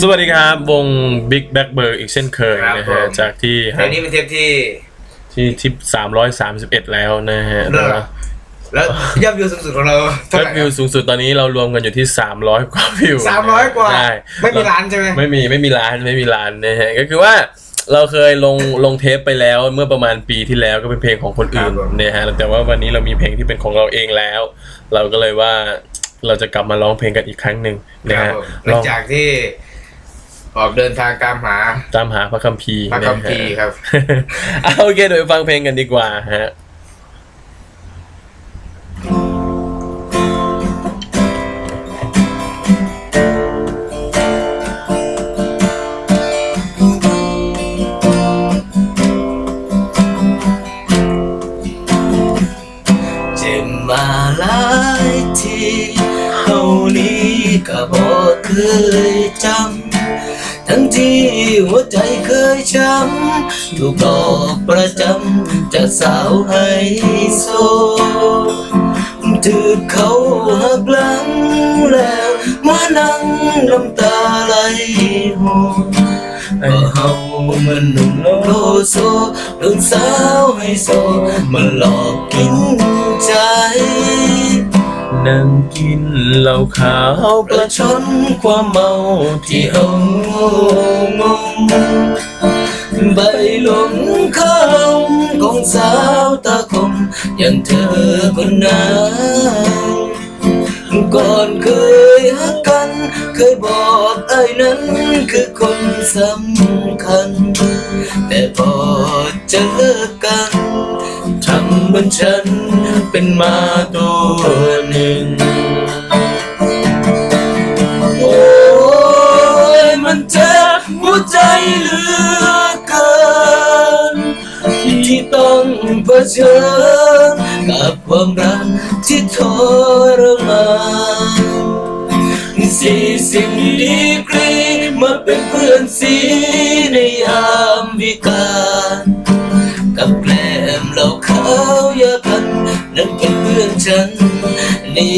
สวัสดีครับ วง Big Back b i r อีกเช่นเคยครับนะผฮะมจากที่เทปนี้เป็นเทปที่ ที่ที่สามร้อยสามสิบเอ็ดแล้วนะฮะเลิกแล้วยอดวิวสูงสุดของเราเท่าไหยอร่ดวิวสูงสุดตอนนี้เรารวมกันอยู่ที่สามร้อยกว่าวิวสามร้อยกว่า ใช่ ไม่มีร้านใช่ไหม ไม่มีไม่มีร้านไม่มีร้านนะฮะก็คือว่าเราเคยลงลงเทปไปแล้วเมื่อประมาณปีที่แล้วก็เป็นเพลงของคนอื่นครับผม นะฮะแต่ว่าวันนี้เรามีเพลงที่เป็นของเราเองแล้ว เราก็เลยว่า เราจะกลับมาร้องเพลงกันอีกครั้งหนึ่งนะครับฮะผมหลังจากที่ออกเดินทางตามหา ตามหาพระคัมภีร์พระคัมภีร์นะฮะครับเอาโอเคเดี๋ยวไปฟังเพลงกันดีกว่าฮะเจ็บมาหลายที นี้ก็บ่เคยจำ ทั้งที่หัวใจเคยช้ำถูกหลอกประจำจากสาวไฮโซถือเขาหักหลังแล้วมานั่งน้ำตาไหลโฮก็เฮามันหนุ่มโลโซโดนสาวไฮโซมันหลอกกินใจ นั่งกินเหล้าขาวประชนความเมาที่เฮางงใบหลงคำของสาวตาคมอย่างเธอคนนั้นก่อนเคยฮักกัน เคยบอกไอ้นั้นคือคนสำคัญ แต่พอเจอกันทำเหมือนฉัน เป็นมาตัวหนึ่ง โอ้ยมันเจ็บหัวใจเหลือเกิน ที่ต้องเผชิญกับความรักที่ทรมานสี่สิ่งดีกรีมาเป็นเพื่อนสีในยามวิกา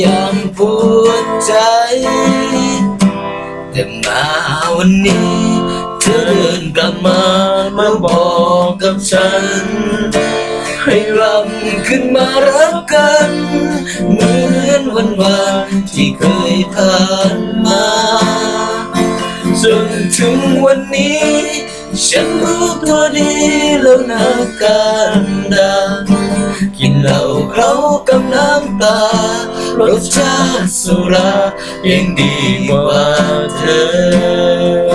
ยามปวดใจ แต่มาวันนี้ เธอเดินกลับมามาบอกกับฉัน ให้ราขึ้นมารักกัน เหมือนวันวานที่เคยผ่านมาจนถึงวันนี้ ฉันรู้ตัวดีแล้วนะกา เคล้ากับน้ำตารสชาติสุรายังดีกว่าเธอ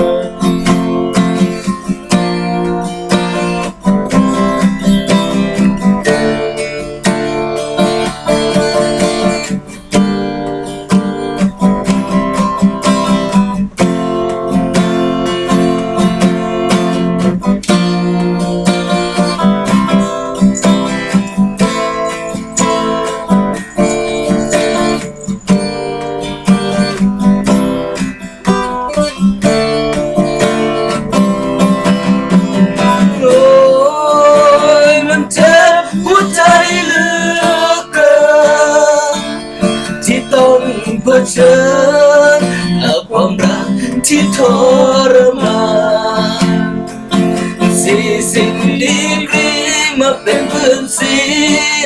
เผชิญกับความรักที่ทรมานสี่สิ่งดีกรีมาเป็นเพื่อนสี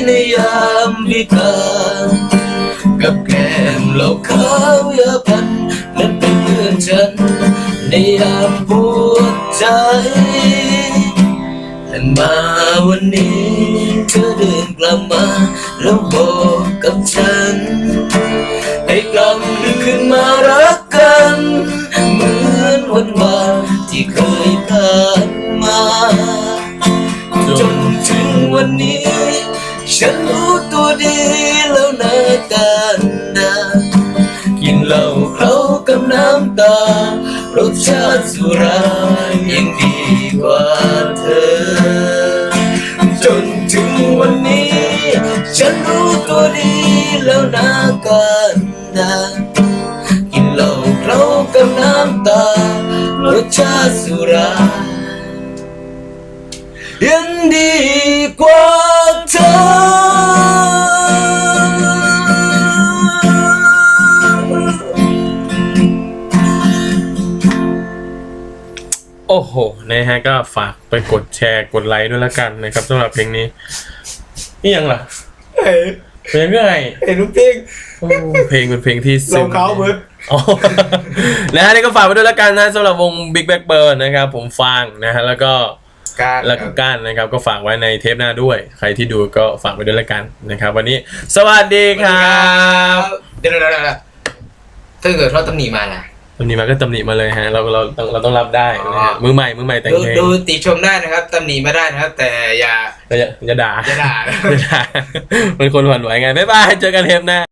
ในยามวิการกับแก้มเหล่าขาวยาพันนั้นเป็นเพื่อนฉันในยามปวดใจแต่มาวันนี้เธอเดินกลับมาแล้วบอกกับฉัน วันวานที่เคยผ่านมา จนถึงวันนี้ ฉันรู้ตัวดีแล้วนะการดากินเหล้าเคล้ากับน้ำตารสชาติสุรายังดีกว่าเธอ จนถึงวันนี้ ฉันรู้ตัวดีแล้วนะการดา ตารสชาสุรายังดีกว่าเธอโอ้โห นะฮะ ก็ฝากไปกดแชร์ กดไลค์ด้วยละกันนะครับสำหรับเพลงนี้นี่ยังล่ะ เฮ้ยเพลงเรื่อยเห็นลูกเพลงโอ้เพลงเป็นเพลงที่รซึ้องงเท้าเบิร์ด อ๋อนะฮะนี่ก็ฝากไปด้วยละกันนะสำหรับวง Big Back Bird นะครับ ผมฟังนะฮะแล้วก็การแล้วก็ก้านนะครับ ก็ฝากไว้ในเทปหน้าด้วย ใครที่ดูก็ฝากไปด้วยละกันนะครับ วันนี้สวัสดีครับ เดี๋ยวเดี๋ยวเดี๋ยวเดี๋ยวถ้าเกิดเขาตำหนิมาล่ะ วันนี้มาก็ตำหนิมาเลยฮะ เราเราต้องเราต้องรับได้นะฮะอ๋อมือใหม่มือใหม่แต่งดูเพลงดูติชมได้นะครับตำหนิมาได้นะครับ แต่อย่าอย่าอย่าด่าอย่าด่านะอย่าด่าเป็นคนหวั่นไหวไงบ๊ายบายเจอกันเทปหน้า